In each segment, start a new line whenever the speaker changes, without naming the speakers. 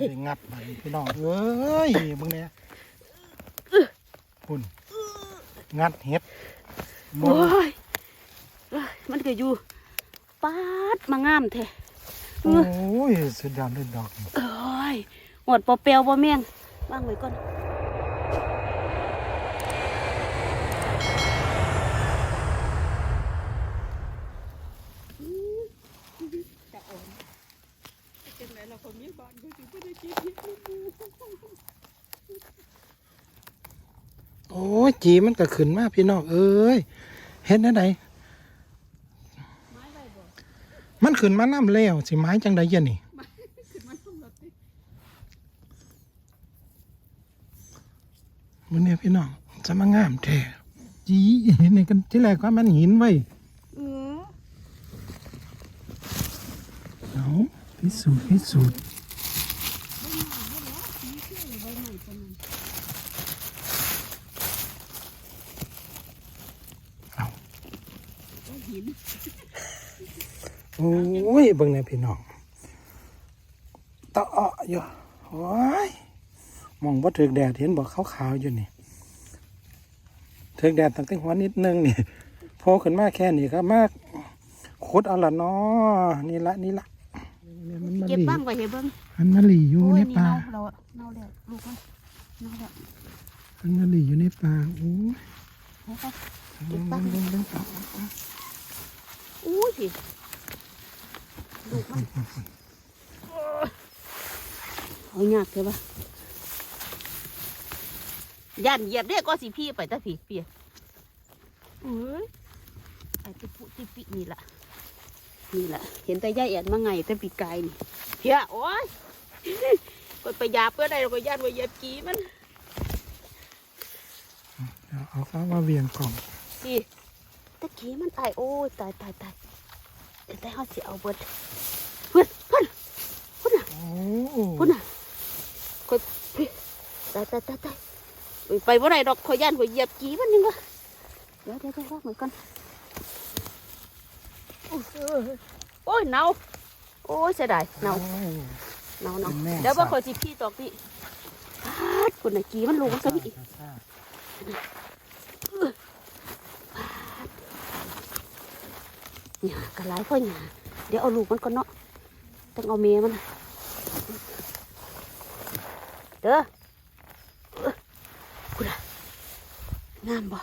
ได้งัดมันพี่น้องเอ้ยเบิ่งเนี่ยคุณงัดเห็ดหม
โอ้
ด
ยเอ้ยมันก็อยู่ปาดมางามแท้
โอ้ยสุดยอดเลยดอกนี่
เอ้ยหมดปอเปียวปอแมงว่างไว้ก่อน
โอ้ยจีมันก็ขึ้นมาพี่น้องเอ้ยเห็ดได้ไหนมันขึ้นมาน้ำแล้วสิไม้จังใดเยันนี่มันเนี่ยพี่น้องจะมางามแท้จีนี่กันที่แรกว่ามันหินไว้ย
อือ
เอา พิสูจน์พิสูจน์เอาโอ้ยเบิ่งในพี่น้องตะเอะอยู่โอ้ยมองว่าถึกแดดเห็นบอกขาวๆอยู่นี่ถึกแดดตั้งแต่หัวนิดนึงนี่โผล่ขึ้นมาแค่นี้ก็มากขุดเอาละเนาะนี่ละนี่ละ นี่มันมา
เก็บ
หลี
บ้างไว้ให้เบิ่ง
มันมาหลีอยู่
โอ้ย
ใน
นี่
ป่า
เน่าเราอะเน่าแล้วลูกมันเน่าแล้ว
มันมาหลีอยู่ในป่าโอ้ย
เอาไป
เบิ่งเบิ่งเบิ่งเบิ่งเอาเอาเอา
อู้ยสิลูกมันเอายากเถอะปะย่านเหยียบเด้ก็สิพี่ไปแต่ผีเปียกเอ้ยไอ้ติปุติปินี่ล่ะ นี่ล่ะเห็นแต่ย่าแอนมาไงแต่ปีกายนี่เพียโอ้ยก็ไปยาเพื่อใดเราก็ย่านว่าเหยียบกีมัน
เดี๋ยวเอาฟ้ามาเวียงกล่อง
สิตะกี้มันตายโอ้ยตายตายตายเดี๋ยวแต่เขาสิเอาเบิดเพื่อนเพื่อนเพื่อนน่ะ
โอ้
เพื่อนน่ะคอยพี่ตายตายตายตายไปไปบ่ได้ดอกคอยย่านคอยเหยียบกีมันยังวะเดี๋ยวเดี๋ยวเดี๋ยววางไว้ก่อน โอ้ยเน่าโอ้ยเสียดายเน่าเน่าเน่า
เป็นแม่
เดี๋ยวว่า
สัตว์
คอยสิพี่ตอกพี่คนน่ะกีมันลงซะพี่หยากระไรพ่อหยาเดี๋ยวเอาลูกมันก่อนเนาะต้องเอาเมียมันเด้อคุณอะงามบ่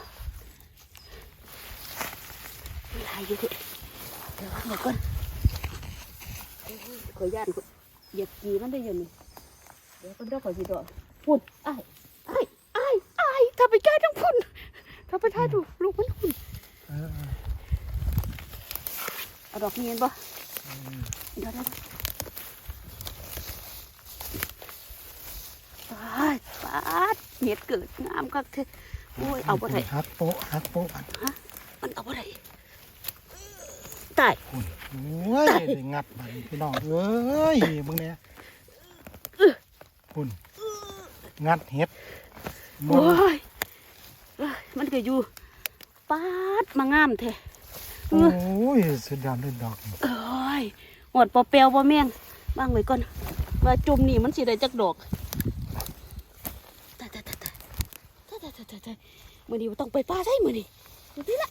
มีหลายอยู่ดิ เดี๋ยวเอาก่อนโอ้ยขอย่านขอยเหยียบกีมันได้อยังนี่เดี๋ยวก็เดี๋ยวขอยสิดอกพุ่นไอ้ไอ้ไอ้ไอ้ายถ้าไปแก้ทั้งพุ่นถ้าไปท่าดูลูกมันพุ่น
เออเออ
เอาดอกเมียนบ่เดี๋ยวเดี๋ยวปาดปาดเห็ดเกิดงามคักเธอโอ้ยเอาบ่ได้
ฮักโปะฮักโปะอัน
มันเอาบ่ได้ ตาย
โอ้ยงัดมาพี่น้องเอ้ยมึงเนี่ยคุณงัดเห็ด
โอ้ยมันก็อยู่ปาดมางามแท้
โอ้ยสุดยอดเลยดอก
โอ้ยหอดปอเปียวปอแมงบ้างไว้ก่อนมาจุ่มนี่มันสิได้จักดอกแต่แต่แต่แต่แต่แต่แตายมือนี้ต้องไปป้าใช่มือนี้ดูนี่ละ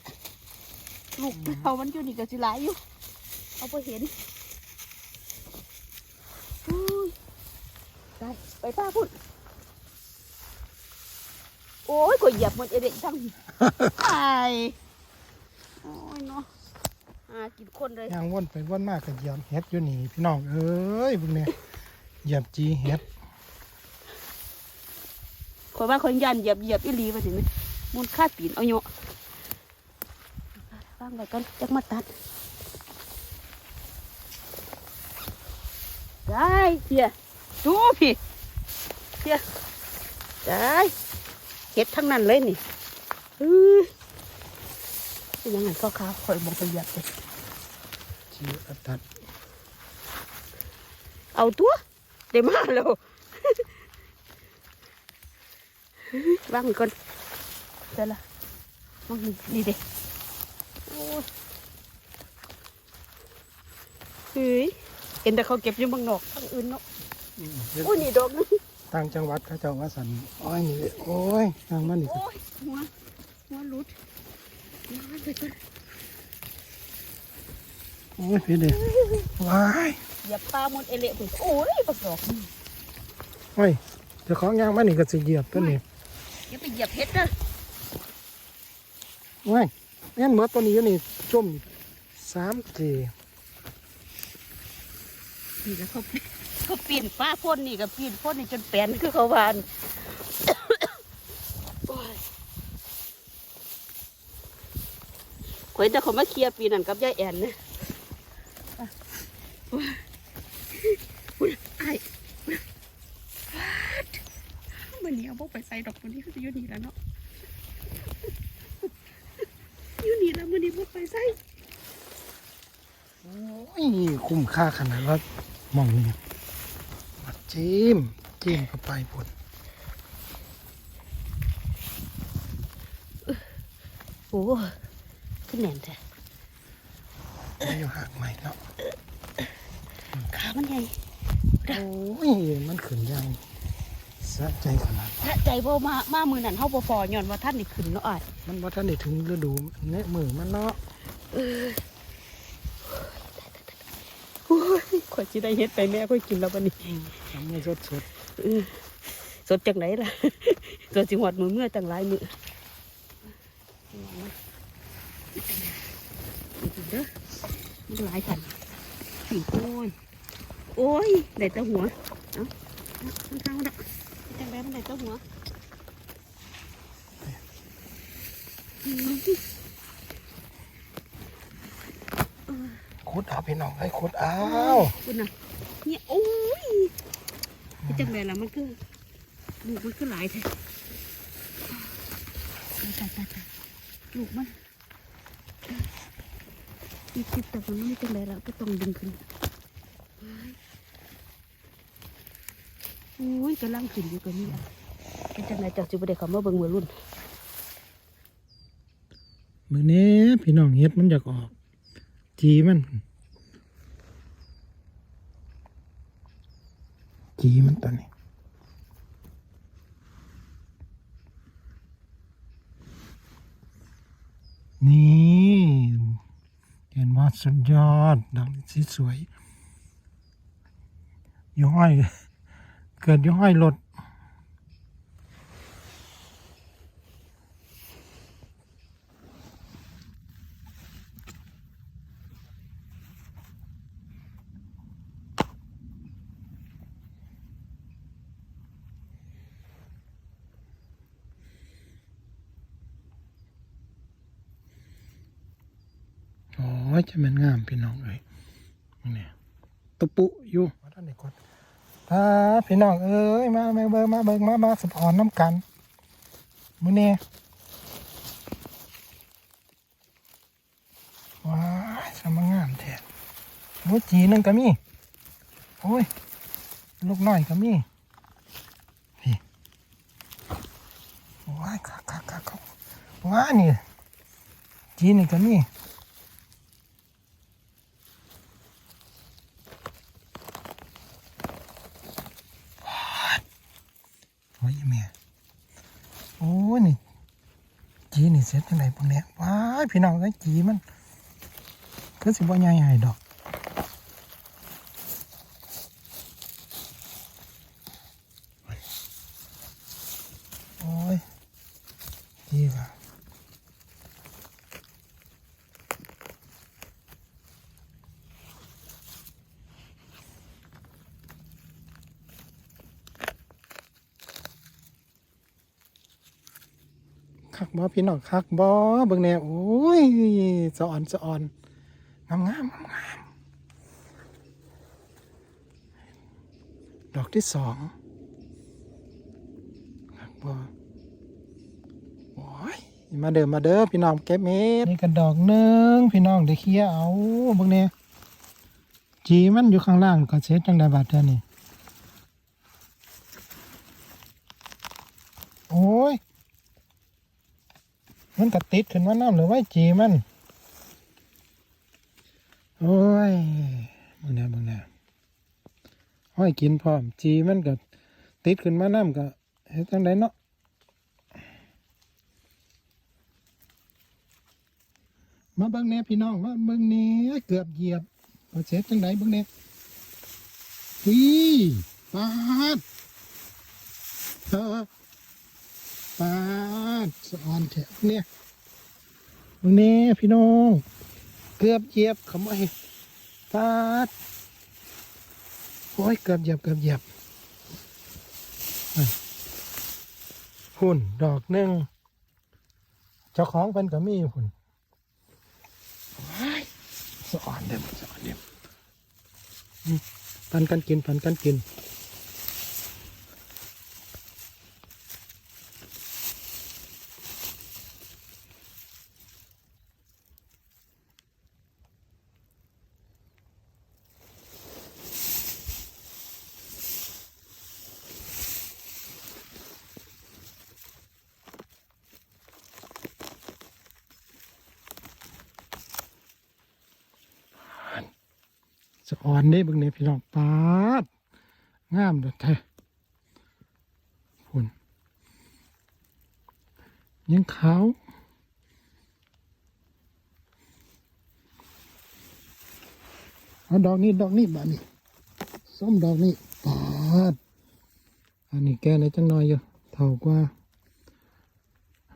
ลูกเรามันอยู่นี่ก็สิหลายอยู่เอาไปเห็นอุ้ยไปไปป้าพุ่นโอ้ยก็เหยียบมันเอเด็กทั้งไอ้โอ้ยเนาะหากินคนเลย
ย่างวนไปวนมากกับเหยียบเห็ดอยู่นี่พี่น้องเอ้ยเบิ่งเนี่ยเหยียบจีเห็ด
ขอยว่าขอยยันเหยียบเหยียบอีหลีว่าสิมันมุนค่าปีนเอาโยะ วางไว้ก่อนจักมาตัดได้เพียดูพี่เพียได้เห็ดทั้งนั้นเลยนี่อื้อเป็นยังไงก็ขาคอยมองไปเหยียบเลย
จีอัดตัด
เอาตัวเดี๋ยวมาแล้ววางไว้ก่อนเดี๋ยวละวางนี่นี่เด็โอ้ย เฮ้ยเห็นแต่เขาเก็บอยู่บางนอกทางอื่นเนาะอุ้ยนี่ดอกนึง
ต่างจังหวัดเขาเจ้าว่าสันอ้อยนี่โอ้ยทางมันนี่
โอ้ยหัวหัวหลุดย้อนไปก่อน
โอ้ยพี่เด้ว้าย
เหยียบปลาหมดเอเละพุ่นโอ้ยบักดอกนี่
โอ้ยเจ้าของยางมันนี่ก็สิเหยียบตัวนี้
อย่าไปเหยียบเห็ดเด้อ
ว้าย งั้นเมื่อตัวนี้อยู่นี่จมสามเจ
นี่แล้วเขาเขาปีนฟ้าพ่นนี่กับปีนพ่นนี่จนแปลนคือเขาวานโอ้ยข่อยแต่เขามาเคลียร์ปีนั่นกับยายแอนนะอะโอ้ยอุ๊ยไอ้มันนี้เอาพวกไปใส่ดอกมันนี้ก็จะอยู่นี่แล้วเนาะอยู่นี่แล้วมันนี้พวกไปใส่
โอ้ย คุ้มค่าขนาดว่ามองนี่มาจิ้มจิ้มเข้าไปพุ่น
โอ้ขึ้นแน่นแท้
ไม่อยู่ห่างใหม่แล้ว
ขามันใหญ่
โอ้ยมันขึ้นยังสะใจขนาด
ถ้าใจบ่มามามือนั่นเฮาบ่ฟอย้อนว่าท่านนี่ขึ้นเนาะอ้าย
มันว่าท่านได้ถึงฤดูเนะมือมันเนาะ
โอ้ย ข่อยสิได้เฮ็ดไปแม่ข่อยกินแล้วบัดนี้
ทำให้สดสด
เออสดจังไหนล่ะสดสิหอดมือเมื่อจังหลายมือนี่เด้อมันหลายขันผีโอ้ยโอ้ยได้แต่หัวเอ้าเอามันทางมันดอกจังไดมันได้แต่หัว
ขุดเอาพี่น้องให้ขุดเอา
คุณน่ะเนี่ยโอ้ยมันจังไดล่ะมันคือลูกมันคือหลายแท้ตายตายตายลูกมันอีกติดแต่มันไม่จังไดล่ะก็ต้องดึงขึ้นโอ้ยกำลังขึ้นอยู่กับนี่อะเป็นจังไดเจ้าจิบได้เข้ามาเบิ่งมือรุ่น
มือนี้พี่น้องเฮ็ดมันอยากออก จีมัน จีมันตัวนี้นี่เห็นว่าสุดยอดดังสีสวยย่อย เกิดย่อยรถอ้ย จะเป็นงามพี่น้องเลยนี่ตะปุอยู่มาท่านนี่กดถ้าพี่น้องเอ้ยมามาเบิ่งมาเบิ่งมามาสะพอนน้ำกันมื้อนี้ว้าสมงามแท้โอ้จีนึงก็มีโอ้ยลูกน้อยก็มีพี่ว้ายคักคักคักคักว้านี่จีนี่ก็มี โอ้ยแม่ โอ้ยนี่ จีนี่เสร็จ ยังไงพวกเนี้ยว้ายพี่น้องไอ้จีมันก็สิบ่ใหญ่ใหญ่ดอกโอ้ยดีว่ะ บ่พี่น้องคักบ่เบิ่งแน่โอ้ยสะอ่อนสะอ่อนงามงามงามงามดอกที่สองคักบ่โอ้ยมาเด้อมาเด้อพี่น้องเก็บเม็ดนี่ก็ดอกหนึงพี่น้องได้เคลียร์เอาเบิ่งแน่จีมันอยู่ข้างล่างก็เสร็จจังไดบัดเดี๋ยวนี้โอ้ย มันก็ติดขึ้นมาน้ำหรือว่าจีมัน โอ้ยมึงเนี่ยมึงเนี่ยห้อยกินพร้อมจีมันก็ติดขึ้นมาน้ำก็เฮ็ดจังไดเนาะมาเบิ่งแน่พี่น้องมาเบิ่งแน่เกือบเหยียบพอเสร็จจังไดเบิ่งแหน่วิปาดเออ ปาดสะออนแถวเนี่ยเบิ่งแน่พี่น้อง เกือบเหยียบขโมยปาดโอ้ยเกือบเหยียบเกือบเหยียบหุ่นดอกหนึ่งเจ้าของเป็นก็มีหุ่นสะออนเด็มสะออนเด็มอืมปันกันกินปันกันกิน สะอ่อนนี่บิ่งเนี่ยพี่น้องปาดงามด้อแท้หุ่นยังขาวเอาดอกนี้ดอกนี้บานี่ส้มดอกนี้ปาดอันนี้แก่เลยจังน่อยอยู่เท่ากว่า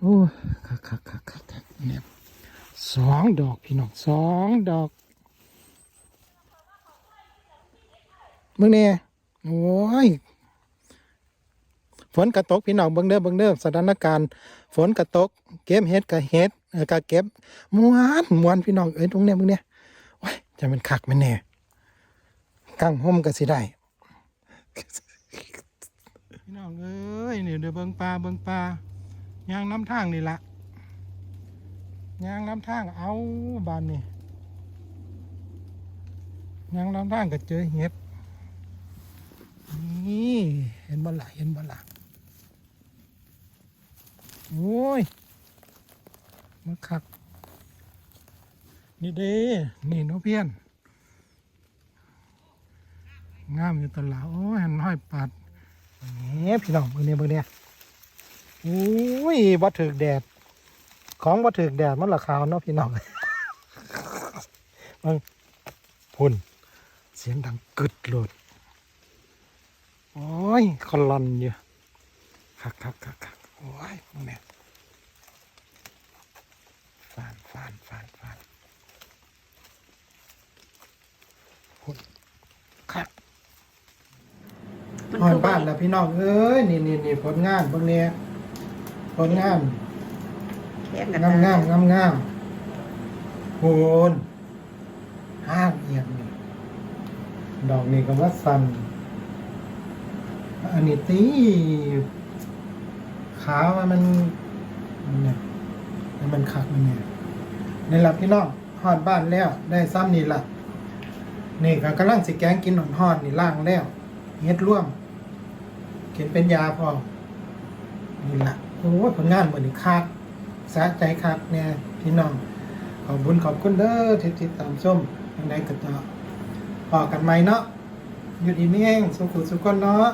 โอ้ยคักคักคักคักคักเนี่ยสองดอกพี่น้องสองดอก มึงเนี่ยโอ้ยฝนกระตกพี่น้องเบิ่งเด้อเบิ่งเด้อสถานการณ์ฝนกระตก เก็บเห็ดกับเห็ดเออกับเก็บม้วนม้วนพี่น้องเอ้ยตรงเนี้ยมึงเนี่ยโอ้ยจะมันคักแมันแน่กังห่มก็สิได้พี่น้องเอ้ยเนี่เดี๋ยวเบิ่งปลาเบิ่งปลายางน้ำทางนี่ละยางน้ำทางเอาบานนี่ยางน้ำทางก็เจอเห็ด นี่เห็นบ่ละเห็นบ่ละโอ้ยมาคัก นี่เด้นี่น้องเพี้ยน งามอยู่ตลาดโอ้ยหันห้อยปัดเนี่พี่น้องเบิ่งเนี่ยเบิ่งเนี่ยโอ้ยบ่ถึกแดด ของบ่ถึกแดดมันละขาวเนาะพี่น้องเบิ่งพุ่นเสียงดังกึดโลด โอ้ยคอลอนอยู่คักคักคักคักโอ้ยมึงเนี่ยฟานฟานฟานฟานพุ่นคัก
มัน
หอ
คื
น
อ
บ้านแล้วพี่น้องเอ้ยนี่นี่นี่ผลงานพวกเนี้ยผลงาน
แค่กัน
งามงามงามงามโหนห้างเอียงนี่ดอกนี่ก็ว่าสัน อันนี้ตีขาว่ามันเนี่ยให้มันคักมันเนี่ยในี่ละพี่น้องหอดบ้านแล้ว ได้ซ้ำนี่ละนี่ก็กำลังสิแกงกินหอนหอนนี่ล่างแล้วเฮ็ดร่วมเขียนเป็นยาพอนี่ละโอ้ผลงานเหมือนคักสะใจครับเนี่ยพี่น้องขอบคุญขอบคุณเด้อที่ติดตามชมยังไงก็จะพอกันไหมเนาะอยู่ดีไม่แห้งสุขุสุขคนเนาะ